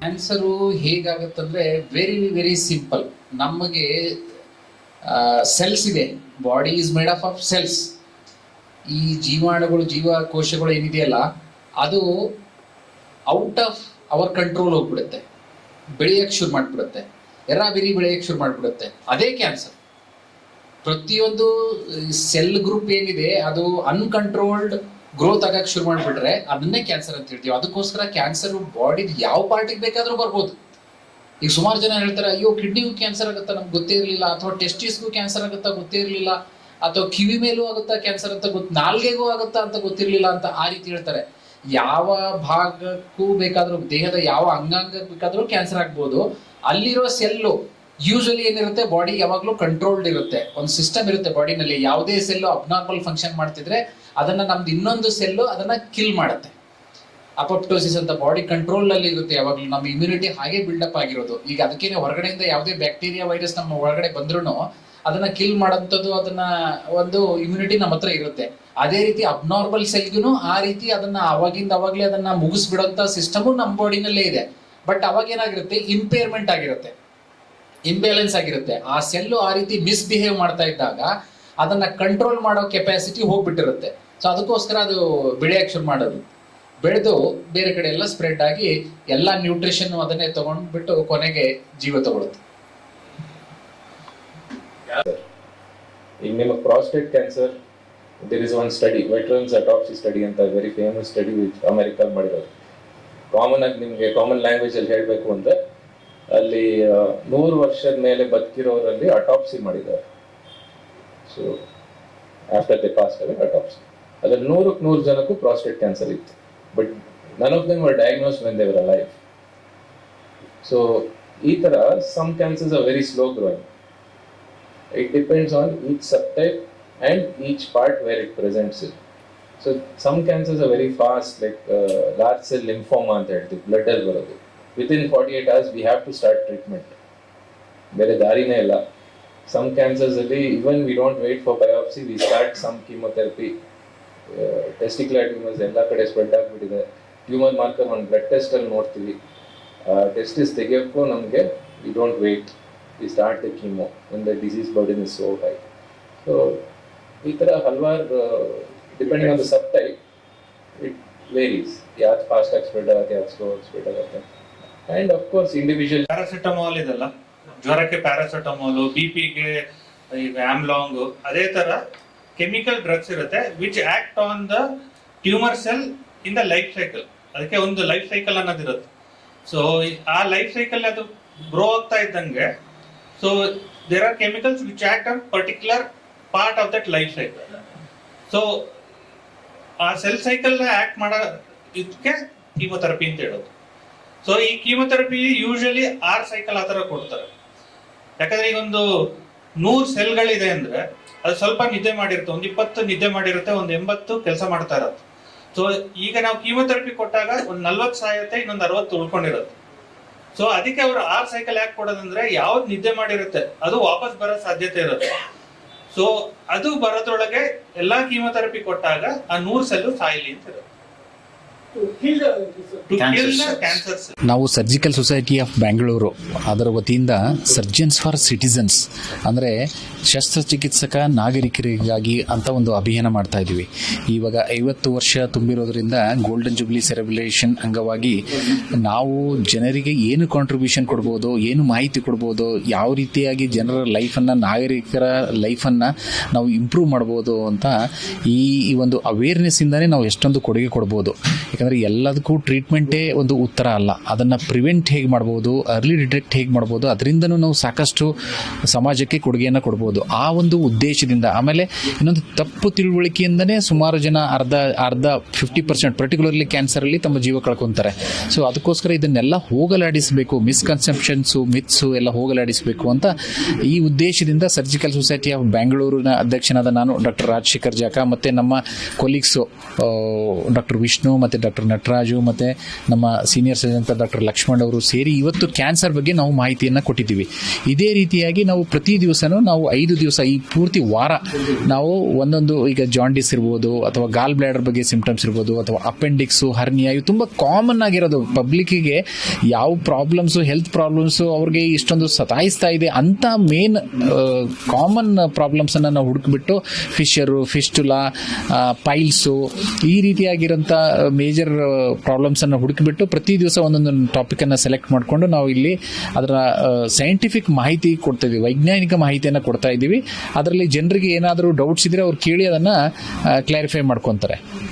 Cancer ಹೇಗಾಗತ್ತಂದ್ರೆ very very simple ನಮಗೆ cells ಇದೆ. Body is made of of cells ಈ ಜೀವಾಣುಗಳು, ಜೀವಕೋಶಗಳು ಏನಿದೆಯಲ್ಲ, ಅದು ಔಟ್ ಆಫ್ ಅವರ್ ಕಂಟ್ರೋಲ್ ಹೋಗ್ಬಿಡುತ್ತೆ. ಬೆಳೆಯಕ್ಕೆ ಶುರು ಮಾಡಿಬಿಡುತ್ತೆ. ಎರಾಬಿರಿ ಬೆಳೆಯಕ್ಕೆ ಶುರು ಮಾಡಿಬಿಡುತ್ತೆ. ಅದೇ ಕ್ಯಾನ್ಸರ್ ಪ್ರತಿಯೊಂದು ಸೆಲ್ ಗ್ರೂಪ್ ಏನಿದೆ, ಅದು ಅನ್ಕಂಟ್ರೋಲ್ಡ್ ಗ್ರೋತ್ ಆಗಕ್ಕೆ ಶುರು ಮಾಡಿಬಿಟ್ರೆ ಅದನ್ನೇ ಕ್ಯಾನ್ಸರ್ ಅಂತ ಹೇಳ್ತೀವಿ. ಅದಕ್ಕೋಸ್ಕರ ಕ್ಯಾನ್ಸರ್ ಬಾಡಿದ ಯಾವ ಪಾರ್ಟಿಗೆ ಬೇಕಾದರೂ ಬರ್ಬೋದು. ಈಗ ಸುಮಾರು ಜನ ಹೇಳ್ತಾರೆ, ಅಯ್ಯೋ ಕಿಡ್ನಿಗೂ ಕ್ಯಾನ್ಸರ್ ಆಗುತ್ತಾ? ನಮ್ಗೆ ಗೊತ್ತೇ ಇರಲಿಲ್ಲ. ಅಥವಾ ಟೆಸ್ಟಿಸ್ಗೂ ಕ್ಯಾನ್ಸರ್ ಆಗುತ್ತಾ? ಗೊತ್ತೇ ಇರಲಿಲ್ಲ. ಅಥವಾ ಕಿವಿ ಮೇಲೂ ಆಗುತ್ತಾ ಕ್ಯಾನ್ಸರ್ ಅಂತ ಗೊತ್ತು, ನಾಲ್ಗೆಗೂ ಆಗುತ್ತಾ ಅಂತ ಗೊತ್ತಿರಲಿಲ್ಲ ಅಂತ ಆ ರೀತಿ ಹೇಳ್ತಾರೆ. ಯಾವ ಭಾಗಕ್ಕೂ ಬೇಕಾದರೂ, ದೇಹದ ಯಾವ ಅಂಗಾಂಗಕ್ಕೆ ಬೇಕಾದರೂ ಕ್ಯಾನ್ಸರ್ ಆಗ್ಬೋದು. ಅಲ್ಲಿರೋ ಸೆಲ್ಲು ಯೂಶಲಿ ಏನಿರುತ್ತೆ? ಬಾಡಿ ಯಾವಾಗಲೂ ಕಂಟ್ರೋಲ್ಡ್ ಇರುತ್ತೆ. ಒಂದು ಸಿಸ್ಟಮ್ ಇರುತ್ತೆ ಬಾಡಿನಲ್ಲಿ ಯಾವುದೇ ಸೆಲ್ಲು ಅಬ್ನಾರ್ಮಲ್ ಫಂಕ್ಷನ್ ಮಾಡ್ತಿದ್ರೆ ಅದನ್ನ ನಮ್ದು ಇನ್ನೊಂದು ಸೆಲ್ಲು ಅದನ್ನ ಕಿಲ್ ಮಾಡುತ್ತೆ. ಅಪೋಪ್ಟೋಸಿಸ್ ಅಂತ ಬಾಡಿ ಕಂಟ್ರೋಲ್ ಅಲ್ಲಿ ಇರುತ್ತೆ, ಯಾವಾಗಲೂ ನಮ್ಮ ಇಮ್ಯುನಿಟಿ ಹಾಗೆ ಬಿಲ್ಡಪ್ ಆಗಿರೋದು. ಈಗ ಅದಕ್ಕೇನೆ ಹೊರಗಡೆಯಿಂದ ಯಾವುದೇ ಬ್ಯಾಕ್ಟೀರಿಯಾ ವೈರಸ್ ನಮ್ಮ ಒಳಗಡೆ ಬಂದ್ರೂ ಅದನ್ನ ಕಿಲ್ ಮಾಡೋಂಥದ್ದು ಅದನ್ನ ಒಂದು ಇಮ್ಯುನಿಟಿ ನಮ್ಮ ಹತ್ರ ಇರುತ್ತೆ. ಅದೇ ರೀತಿ ಅಬ್ನಾರ್ಮಲ್ ಸೆಲ್ಗೂ ಆ ರೀತಿ ಅದನ್ನ ಅವಾಗಿಂದ ಅವಾಗ್ಲೇ ಅದನ್ನ ಮುಗಿಸ್ಬಿಡೋಂಥ ಸಿಸ್ಟಮು ನಮ್ಮ ಬಾಡಿನಲ್ಲೇ ಇದೆ. ಬಟ್ ಅವಾಗ ಏನಾಗಿರುತ್ತೆ? ಇಂಪೇರ್ಮೆಂಟ್ ಆಗಿರುತ್ತೆ. ಇಂಬ್ಯಾಲೆನ್ಸ್ ಆಗಿರುತ್ತೆ. ಆ ಸೆಲ್ಲು ಆ ರೀತಿ ಮಿಸ್ಬಿಹೇವ್ ಮಾಡ್ತಾ ಇದ್ದಾಗ ಅದನ್ನ ಕಂಟ್ರೋಲ್ ಮಾಡೋ ಕೆಪಾಸಿಟಿ ಹೋಗ್ಬಿಟ್ಟಿರುತ್ತೆ. ಸೊ ಅದಕ್ಕೋಸ್ಕರ ಅದು ಬೆಳೆಯಕ್ಕೆ ಶುರು ಮಾಡೋದು. ಬೆಳೆದು ಬೇರೆ ಕಡೆ ಎಲ್ಲ ಸ್ಪ್ರೆಡ್ ಆಗಿ ಎಲ್ಲ ನ್ಯೂಟ್ರಿಷನ್ ಅದನ್ನೇ ತಗೊಂಡ್ಬಿಟ್ಟು ಕೊನೆಗೆ ಜೀವ ತಗೊಳುತ್ತೆ ಈಗ ನಿಮಗೆ prostate cancer there is one study veterans autopsy study ಅಂತ ವೆರಿ ಫೇಮಸ್ ಸ್ಟಡಿ ವಿಚ್ ಅಮೆರಿಕಲ್ ಮಾಡಿರೋದು. ಕಾಮನ್ ಆಗಿ ನಿಮಗೆ ಕಾಮನ್ ಲ್ಯಾಂಗ್ವೇಜ್ ಅಲ್ಲಿ ಹೇಳಬೇಕು ಅಂದ್ರೆ, ಅಲ್ಲಿ ನೂರು ವರ್ಷದ ಮೇಲೆ ಬದುಕಿರೋರಲ್ಲಿ ಅಟಾಪ್ಸಿ ಮಾಡಿದ್ದಾರೆ. So after the past autopsy ಅದ್ರಲ್ಲಿ ನೂರಕ್ಕೆ ನೂರು ಜನಕ್ಕೂ ಪ್ರಾಸ್ಟೇಟ್ ಕ್ಯಾನ್ಸರ್ ಇತ್ತು. But none of them were diagnose when they were life so ಈ ತರ some cancers are very slow growing it depends on each subtype and each part where it presents it so some cancers very very fast like large cell lymphoma ಅಂತ ಹೇಳ್ತೀವಿ blood ಅಲ್ಲಿ ಬರೋದು. Within forty eight hours we have to start treatment ಬೇರೆ ದಾರಿನೇ ಇಲ್ಲ. Some cancers ಅಲ್ಲಿ even we don't wait for biopsy we start some chemotherapy testicular tumours ಎಲ್ಲ ಕಡೆ ಸ್ಪ್ರೆಡ್ ಆಗಿಬಿಟ್ಟಿದೆ. ಟ್ಯೂಮರ್ ಮಾರ್ಕರ್ ಒಂದು ಬ್ಲಡ್ ಟೆಸ್ಟಲ್ಲಿ ನೋಡ್ತೀವಿ. ಟೆಸ್ಟಿಸ್ ತೆಗಿಯೋಕ್ಕೂ ನಮಗೆ we don't wait we start the chemo in the disease burden is so high so ಈ ಥರ ಹಲವಾರು depending on the subtype it varies ಯಾವ್ದು ಫಾಸ್ಟ್ ಆಗಿ ಸ್ಪ್ರೆಡ್ ಆಗುತ್ತೆ, ಯಾವ್ದು ಸ್ಲೋ ಆಗಿ ಸ್ಪ್ರೆಡ್ ಆಗುತ್ತೆ. ಆ್ಯಂಡ್ ಅಫ್ಕೋರ್ಸ್ ಇಂಡಿವಿಜುವಲ್ ಪ್ಯಾರಾಸಿಟಮಾಲ್ ಇದೆಲ್ಲ. ಜ್ವರಕ್ಕೆ ಪ್ಯಾರಾಸಿಟಮಾಲು ಬಿ ಪಿಗೆ ಈಗ ಆಮ್ಲಾಂಗು ಅದೇ ತರ ಕೆಮಿಕಲ್ ಡ್ರಗ್ಸ್ ಇರುತ್ತೆ which act on the tumour cell in the life cycle ಅದಕ್ಕೆ ಒಂದು ಲೈಫ್ ಸೈಕಲ್ ಅನ್ನೋದಿರುತ್ತೆ ಸೊ ಆ ಲೈಫ್ ಸೈಕಲ್ ಅದು ಗ್ರೋ ಆಗ್ತಾ ಇದ್ದಂಗೆ so there are chemicals which act on particular part of that life cycle so ಆ cell cycle act ಮಾಡೋ ಇದಕ್ಕೆ ಕೀಮೊಥೆರಪಿ ಅಂತ ಹೇಳೋದು. ಸೊ ಈ ಕೀಮೊಥೆರಪಿ ಯೂಶಲಿ ಆರ್ ಸೈಕಲ್ ಆ ಥರ ಕೊಡ್ತಾರೆ. ಯಾಕಂದ್ರೆ ಈಗ ಒಂದು ನೂರು ಸೆಲ್ಗಳಿದೆ ಅಂದ್ರೆ ಅದು ಸ್ವಲ್ಪ ನಿದ್ದೆ ಮಾಡಿರುತ್ತೆ, ಒಂದು ಇಪ್ಪತ್ತು ನಿದ್ದೆ ಮಾಡಿರುತ್ತೆ, ಒಂದು ಎಂಬತ್ತು ಕೆಲಸ ಮಾಡ್ತಾ ಇರುತ್ತೆ. ಸೊ ಈಗ ನಾವು ಕೀಮೋಥೆರಪಿ ಕೊಟ್ಟಾಗ ಒಂದು ನಲ್ವತ್ತು ಸಾಯುತ್ತೆ, ಇನ್ನೊಂದು ಅರವತ್ತು ಉಳ್ಕೊಂಡಿರುತ್ತೆ. ಸೊ ಅದಕ್ಕೆ ಅವರು ಆರ್ ಸೈಕಲ್ ಯಾಕೆ ಕೊಡೋದಂದ್ರೆ ಯಾವ್ದು ನಿದ್ದೆ ಮಾಡಿರುತ್ತೆ, ಅದು ವಾಪಸ್ ಬರೋ ಸಾಧ್ಯತೆ ಇರುತ್ತೆ. ಸೊ ಅದು ಬರೋದ್ರೊಳಗೆ ಎಲ್ಲಾ ಕೀಮೋಥೆರಪಿ ಕೊಟ್ಟಾಗ ಆ ನೂರು ಸೆಲ್ಲು ಸಾಯಿಲಿ ಅಂತ ಇರುತ್ತೆ. ನಾವು ಸರ್ಜಿಕಲ್ ಸೊಸೈಟಿ ಆಫ್ ಬ್ಯಾಂಗ್ಳೂರು ಅದರ ವತಿಯಿಂದ ಸರ್ಜನ್ಸ್ ಫಾರ್ ಸಿಟಿಸನ್ಸ್ ಅಂದರೆ ಶಸ್ತ್ರಚಿಕಿತ್ಸಕ ನಾಗರಿಕರಿಗಾಗಿ ಅಂತ ಒಂದು ಅಭಿಯಾನ ಮಾಡ್ತಾ ಇದ್ದೀವಿ. ಇವಾಗ ಐವತ್ತು ವರ್ಷ ತುಂಬಿರೋದ್ರಿಂದ ಗೋಲ್ಡನ್ ಜುಬ್ಲಿ ಸೆಲೆಬ್ರೇಷನ್ ಅಂಗವಾಗಿ ನಾವು ಜನರಿಗೆ ಏನು ಕಾಂಟ್ರಿಬ್ಯೂಷನ್ ಕೊಡ್ಬೋದು ಏನು ಮಾಹಿತಿ ಕೊಡ್ಬೋದು ಯಾವ ರೀತಿಯಾಗಿ ಜನರ ಲೈಫನ್ನು ನಾಗರಿಕರ ಲೈಫನ್ನು ನಾವು ಇಂಪ್ರೂವ್ ಮಾಡ್ಬೋದು ಅಂತ ಈ ಒಂದು ಒಂದು ಅವೇರ್ನೆಸ್ಸಿಂದನೇ ನಾವು ಎಷ್ಟೊಂದು ಕೊಡುಗೆ ಕೊಡ್ಬೋದು. ಯಾಕಂದರೆ ಎಲ್ಲದಕ್ಕೂ ಟ್ರೀಟ್ಮೆಂಟೇ ಒಂದು ಉತ್ತರ ಅಲ್ಲ. ಅದನ್ನು ಪ್ರಿವೆಂಟ್ ಹೇಗೆ ಮಾಡ್ಬೋದು ಅರ್ಲಿ ಡಿಟೆಕ್ಟ್ ಹೇಗೆ ಮಾಡ್ಬೋದು, ಅದರಿಂದನೂ ನಾವು ಸಾಕಷ್ಟು ಸಮಾಜಕ್ಕೆ ಕೊಡುಗೆಯನ್ನು ಕೊಡ್ಬೋದು. ಆ ಒಂದು ಉದ್ದೇಶದಿಂದ ಆಮೇಲೆ ಇನ್ನೊಂದು ತಪ್ಪು ತಿಳುವಳಿಕೆಯಿಂದನೇ ಸುಮಾರು ಜನ ಅರ್ಧ ಅರ್ಧ ಫಿಫ್ಟಿ ಪರ್ಸೆಂಟ್ ಪರ್ಟಿಕ್ಯುಲರ್ಲಿ ಕ್ಯಾನ್ಸರಲ್ಲಿ ತಮ್ಮ ಜೀವ ಕಳ್ಕೊತಾರೆ. ಸೊ ಅದಕ್ಕೋಸ್ಕರ ಇದನ್ನೆಲ್ಲ ಹೋಗಲಾಡಿಸಬೇಕು. ಮಿಸ್ಕನ್ಸೆಪ್ಷನ್ಸು ಮಿತ್ಸು ಎಲ್ಲ ಹೋಗಲಾಡಿಸಬೇಕು ಅಂತ ಈ ಉದ್ದೇಶದಿಂದ ಸರ್ಜಿಕಲ್ ಸೊಸೈಟಿ ಆಫ್ ಬ್ಯಾಂಗ್ಳೂರಿನ ಅಧ್ಯಕ್ಷನಾದ ನಾನು ಡಾಕ್ಟರ್ ರಾಜಶೇಖರ್ ಜಾಕ, ಮತ್ತು ನಮ್ಮ ಕೊಲೀಗ್ಸು ಡಾಕ್ಟರ್ ವಿಷ್ಣು, ಮತ್ತು ಡಾಕ್ಟರ್ ನಟರಾಜು ಮತ್ತು ನಮ್ಮ ಸೀನಿಯರ್ ಸರ್ಜನ್ ಡಾಕ್ಟರ್ ಲಕ್ಷ್ಮಣ್ ಅವರು ಸೇರಿ ಇವತ್ತು ಕ್ಯಾನ್ಸರ್ ಬಗ್ಗೆ ನಾವು ಮಾಹಿತಿಯನ್ನು ಕೊಟ್ಟಿದ್ದೀವಿ. ಇದೇ ರೀತಿಯಾಗಿ ನಾವು ಪ್ರತಿ ದಿವಸನೂ ನಾವು ಐದು ದಿವಸ ಈ ಪೂರ್ತಿ ವಾರ ನಾವು ಒಂದೊಂದು ಈಗ ಜಾಂಡಿಸ್ ಇರ್ಬೋದು ಅಥವಾ ಗಾಲ್ ಬ್ಲ್ಯಾಡರ್ ಬಗ್ಗೆ ಸಿಂಪ್ಟಮ್ಸ್ ಇರ್ಬೋದು ಅಥವಾ ಅಪೆಂಡಿಕ್ಸು ಹರ್ನಿಯಾ ಇವು ತುಂಬ ಕಾಮನ್ ಆಗಿರೋದು. ಪಬ್ಲಿಕ್ಕಿಗೆ ಯಾವ ಪ್ರಾಬ್ಲಮ್ಸು ಹೆಲ್ತ್ ಪ್ರಾಬ್ಲಮ್ಸು ಅವ್ರಿಗೆ ಇಷ್ಟೊಂದು ಸತಾಯಿಸ್ತಾ ಇದೆ ಅಂತ ಮೇನ್ ಕಾಮನ್ ಪ್ರಾಬ್ಲಮ್ಸನ್ನು ನಾವು ಹುಡುಕ್ಬಿಟ್ಟು ಫಿಶರು ಫಿಸ್ಟುಲಾ ಪೈಲ್ಸು ಈ ರೀತಿಯಾಗಿರೋಂಥ ಮೇಜರ್ ಪ್ರಾಬ್ಲಮ್ಸನ್ನು ಹುಡುಕಿಬಿಟ್ಟು ಪ್ರತಿ ದಿವಸ ಒಂದೊಂದು ಟಾಪಿಕನ್ನು ಸೆಲೆಕ್ಟ್ ಮಾಡಿಕೊಂಡು ನಾವು ಇಲ್ಲಿ ಅದರ ಸೈಂಟಿಫಿಕ್ ಮಾಹಿತಿ ಕೊಡ್ತಾ ಇದ್ದೀವಿ ವೈಜ್ಞಾನಿಕ ಮಾಹಿತಿಯನ್ನು ಕೊಡ್ತಾ ಇದ್ದೀವಿ ಅದರಲ್ಲಿ ಜನರಿಗೆ ಏನಾದರೂ ಡೌಟ್ಸ್ ಇದ್ದರೆ ಅವ್ರು ಕೇಳಿ ಅದನ್ನು ಕ್ಲಾರಿಫೈ ಮಾಡ್ಕೊತಾರೆ.